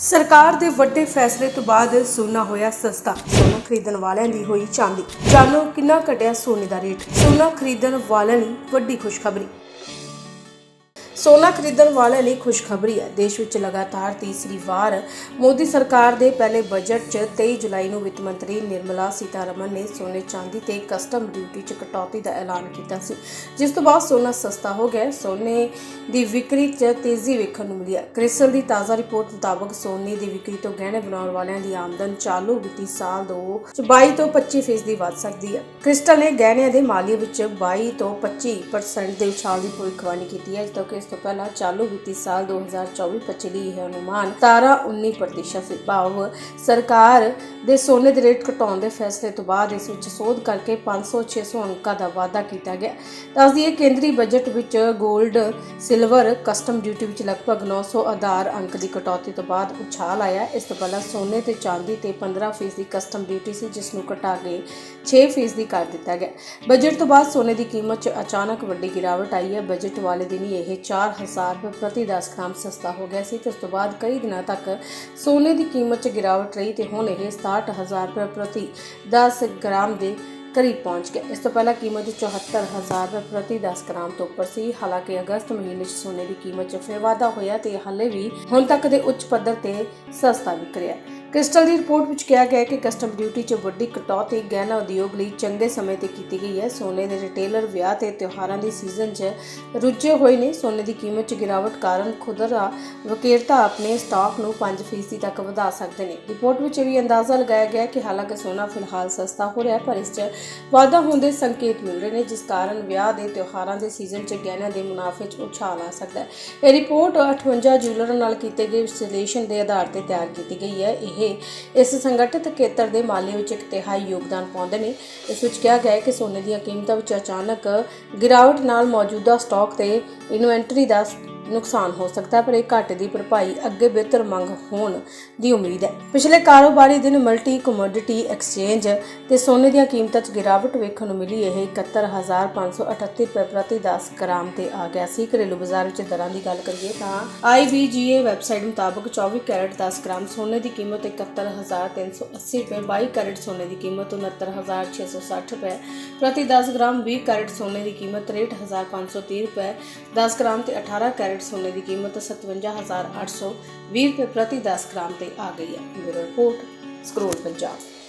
ਸਰਕਾਰ ਦੇ ਵੱਡੇ ਫੈਸਲੇ ਤੋਂ ਬਾਅਦ ਸੋਨਾ ਹੋਇਆ ਸਸਤਾ। ਸੋਨਾ ਖਰੀਦਣ ਵਾਲਿਆਂ ਦੀ ਹੋਈ ਚਾਂਦੀ। ਜਾਣੋ ਕਿੰਨਾ ਘਟਿਆ ਸੋਨੇ ਦਾ ਰੇਟ। ਸੋਨਾ ਖਰੀਦਣ ਵਾਲਿਆਂ ਲਈ ਵੱਡੀ ਖੁਸ਼ਖਬਰੀ। ਸੋਨਾ ਖਰੀਦਣ ਵਾਲਿਆਂ ਲਈ ਖੁਸ਼ਖਬਰੀ ਹੈ। ਦੇਸ਼ ਵਿੱਚ ਲਗਾਤਾਰ ਤੀਸਰੀ ਵਾਰ ਮੋਦੀ ਸਰਕਾਰ ਦੇ ਪਹਿਲੇ ਬਜਟ 'ਚ 23 ਜੁਲਾਈ ਨੂੰ ਵਿੱਤ ਮੰਤਰੀ ਨਿਰਮਲਾ ਸੀਤਾਰਮਨ ਨੇ ਸੋਨੇ ਚਾਂਦੀ ਤੇ ਕਸਟਮ ਡਿਊਟੀ 'ਚ ਕਟੌਤੀ ਦਾ ਐਲਾਨ ਕੀਤਾ ਸੀ। ਜਿਸ ਤੋਂ ਬਾਅਦ ਸੋਨਾ ਸਸਤਾ ਹੋ ਗਿਆ। ਸੋਨੇ ਦੀ ਵਿਕਰੀ 'ਚ ਤੇਜ਼ੀ ਵੇਖਣ ਨੂੰ ਮਿਲੀ ਹੈ ਕ੍ਰਿਸਲ ਦੀ ਤਾਜ਼ਾ ਰਿਪੋਰਟ ਮੁਤਾਬਕ ਸੋਨੇ ਦੀ ਵਿਕਰੀ ਤੋਂ ਗਹਿਣੇ ਬਣਾਉਣ ਵਾਲਿਆਂ ਦੀ ਆਮਦਨ ਚਾਲੂ ਵਿੱਤੀ ਸਾਲ ਦੋ 'ਚ 22 ਤੋਂ 25% ਫੀਸਦੀ ਵੱਧ ਸਕਦੀ ਹੈ। ਕ੍ਰਿਸਟਲ ਨੇ ਗਹਿਣਿਆਂ ਦੇ ਮਾਲੀਏ ਵਿੱਚ 22 ਤੋਂ 25% ਦੇ ਉਛਾਲ ਦੀ ਭਵਿੱਖਬਾਣੀ ਕੀਤੀ ਹੈ ਜਦੋਂ ਕਿ ਇਸ ਤੋਂ ਪਹਿਲਾਂ ਚਾਲੂ ਵਿੱਤੀ ਸਾਲ 2024-25 ਲਈ ਇਹ ਅਨੁਮਾਨ 17-19% ਸੀ। ਭਾਵ ਸਰਕਾਰ ਦੇ ਸੋਨੇ ਦੇ ਰੇਟ ਘਟਾਉਣ ਦੇ ਫੈਸਲੇ ਤੋਂ ਬਾਅਦ ਇਸ ਵਿੱਚ ਸੋਧ ਕਰਕੇ 500-600 ਅੰਕਾਂ ਦਾ ਵਾਧਾ ਕੀਤਾ ਗਿਆ। ਦੱਸਦੀ ਹੈ ਕੇਂਦਰੀ ਬਜਟ ਵਿੱਚ 골ਡ ਸਿਲਵਰ ਕਸਟਮ ਡਿਊਟੀ ਵਿੱਚ ਲਗਭਗ 900 ਆਧਾਰ ਅੰਕ ਦੀ ਕਟੌਤੀ ਤੋਂ ਬਾਅਦ ਉਛਾਲ ਆਇਆ। ਇਸ ਤੋਂ ਪਹਿਲਾਂ ਸੋਨੇ ਤੇ ਚਾਂਦੀ ਤੇ 15% ਦੀ ਕਸਟਮ ਡਿਊਟੀ ਸੀ, ਜਿਸ ਨੂੰ ਘਟਾ ਕੇ 6% ਦੀ ਕਰ ਦਿੱਤਾ ਗਿਆ। ਬਜਟ ਤੋਂ ਬਾਅਦ ਸੋਨੇ ਦੀ ਕੀਮਤ 'ਚ ਅਚਾਨਕ ਵੱਡੀ ਗਿਰਾਵਟ ਆਈ ਹੈ। ਬਜਟ ਵਾਲੇ ਦਿਨ ਹੀ ਇਹ 4000 ਰੁਪਏ ਪ੍ਰਤੀ 10 ਗ੍ਰਾਮ ਸਸਤਾ ਹੋ ਗਿਆ ਸੀ ਤੇ ਉਸ ਤੋਂ ਬਾਅਦ ਕਈ ਦਿਨਾਂ ਤੱਕ ਸੋਨੇ ਦੀ ਕੀਮਤ 'ਚ ਗਿਰਾਵਟ ਰਹੀ ਤੇ ਹੁਣ ਇਹ 67000 ਰੁਪਏ ਪ੍ਰਤੀ 10 ਗ੍ਰਾਮ ਦੇ ਕਰੀਬ ਪਹੁੰਚ ਗਿਆ। ਇਸ ਤੋਂ ਪਹਿਲਾਂ ਕੀਮਤ 74000 ਰੁਪਏ ਪ੍ਰਤੀ 10 ਗ੍ਰਾਮ ਤੋਂ ਉੱਪਰ ਸੀ। ਹਾਲਾਂਕਿ ਅਗਸਤ ਮਹੀਨੇ 'ਚ ਸੋਨੇ ਦੀ ਕੀਮਤ 'ਚ ਫਿਰ ਵਾਧਾ ਹੋਇਆ ਤੇ ਹਾਲੇ ਵੀ ਹੁਣ ਤੱਕ ਦੇ ਉੱਚ ਪੱਧਰ ਤੇ ਸਸਤਾ ਵਿਕ ਰਿਹਾ ਹੈ। ਕ੍ਰਿਸਟਲ ਦੀ ਰਿਪੋਰਟ ਵਿੱਚ ਕਿਹਾ ਗਿਆ ਹੈ ਕਿ ਕਸਟਮ ਡਿਊਟੀ 'ਚ ਵੱਡੀ ਕਟੌਤੀ ਗਹਿਣਾ ਉਦਯੋਗ ਲਈ ਚੰਗੇ ਸਮੇਂ ਤੇ ਕੀਤੀ ਗਈ ਹੈ। ਸੋਨੇ ਦੇ ਰਿਟੇਲਰ ਵਿਆਹ ਤੇ ਤਿਉਹਾਰਾਂ ਦੀ ਸੀਜ਼ਨ 'ਚ ਰੁੱਝੇ ਹੋਏ ਨੇ। ਸੋਨੇ ਦੀ ਕੀਮਤ 'ਚ ਗਿਰਾਵਟ ਕਾਰਨ ਖੁਦਰਾ ਵਿਕਰੇਤਾ ਆਪਣੇ ਸਟਾਕ ਨੂੰ 5% ਤੱਕ ਵਧਾ ਸਕਦੇ ਨੇ। ਰਿਪੋਰਟ ਵਿੱਚ ਇਹ ਵੀ ਅੰਦਾਜ਼ਾ ਲਗਾਇਆ ਗਿਆ ਕਿ ਹਾਲਾਂਕਿ ਸੋਨਾ ਫਿਲਹਾਲ ਸਸਤਾ ਹੋ ਰਿਹਾ ਪਰ ਇਸ 'ਚ ਵਾਧਾ ਹੋਣ ਦੇ ਸੰਕੇਤ ਮਿਲ ਰਹੇ ਨੇ, ਜਿਸ ਕਾਰਨ ਵਿਆਹ ਦੇ ਤਿਉਹਾਰਾਂ ਦੇ ਸੀਜ਼ਨ 'ਚ ਗਹਿਣਿਆਂ ਦੇ ਮੁਨਾਫੇ 'ਚ ਉਛਾਲ ਆ ਸਕਦਾ ਹੈ। ਇਹ ਰਿਪੋਰਟ 58 ਜੁਐਲਰਾਂ ਨਾਲ ਕੀਤੇ ਗਏ ਵਿਸ਼ਲੇਸ਼ਣ ਦੇ ਆਧਾਰ ਤੇ ਤਿਆਰ ਕੀਤੀ ਗਈ ਹੈ। ਇਹ ਇਸ ਸੰਗਠਿਤ ਖੇਤਰ ਦੇ ਮਾਲੀ ਵਿੱਚ ਇੱਕ ਤਿਹਾਈ ਯੋਗਦਾਨ ਪਾਉਂਦੇ ਨੇ। ਇਸ ਵਿੱਚ ਕਿਹਾ ਗਿਆ ਹੈ ਕਿ ਸੋਨੇ ਦੀਆਂ ਕੀਮਤਾਂ ਵਿੱਚ ਅਚਾਨਕ ਗਿਰਾਵਟ ਨਾਲ ਮੌਜੂਦਾ ਸਟਾਕ ਤੇ ਇਨਵੈਂਟਰੀ ਦਾ ਨੁਕਸਾਨ ਹੋ ਸਕਦਾ ਹੈ, ਪਰ ਇਹ ਘਾਟੇ ਦੀ ਭਰਪਾਈ ਅੱਗੇ ਬਿਹਤਰ ਮੰਗ ਹੋਣ ਦੀ ਉਮੀਦ ਹੈ। ਪਿਛਲੇ ਕਾਰੋਬਾਰੀ ਦਿਨ ਮਲਟੀ ਕਮੋਡਿਟੀ ਐਕਸਚੇਂਜ ਤੇ ਸੋਨੇ ਦੀਆਂ ਕੀਮਤਾਂ 'ਚ ਗਿਰਾਵਟ ਵੇਖਣ ਨੂੰ ਮਿਲੀ, ਇਹ 71538 ਰੁਪਏ ਪ੍ਰਤੀ 10 ਗ੍ਰਾਮ ਤੇ ਆ ਗਿਆ ਸੀ। ਘਰੇਲੂ ਬਾਜ਼ਾਰ ਵਿੱਚ ਦਰਾਂ ਦੀ ਗੱਲ ਕਰੀਏ ਤਾਂ IBGA ਵੈਬਸਾਈਟ ਮੁਤਾਬਕ 24 ਕੈਰਟ 10 ਗ੍ਰਾਮ ਸੋਨੇ ਦੀ ਕੀਮਤ 71380 ਰੁਪਏ 22 ਕੈਰਟ ਸੋਨੇ ਦੀ ਕੀਮਤ 69660 ਰੁਪਏ ਪ੍ਰਤੀ 10 ਗ੍ਰਾਮ 20 ਕੈਰਟ ਸੋਨੇ ਦੀ ਕੀਮਤ 63530 ਰੁਪਏ 10 ਗ੍ਰਾਮ ਤੇ 18 ਕੈਰਟ ਸੋਨੇ ਦੀ ਕੀਮਤ 57820 ਰੁਪਏ ਪ੍ਰਤੀ 10 ਗ੍ਰਾਮ ਤੇ ਆ ਗਈ ਹੈ। Bureau report, scroll Punjab.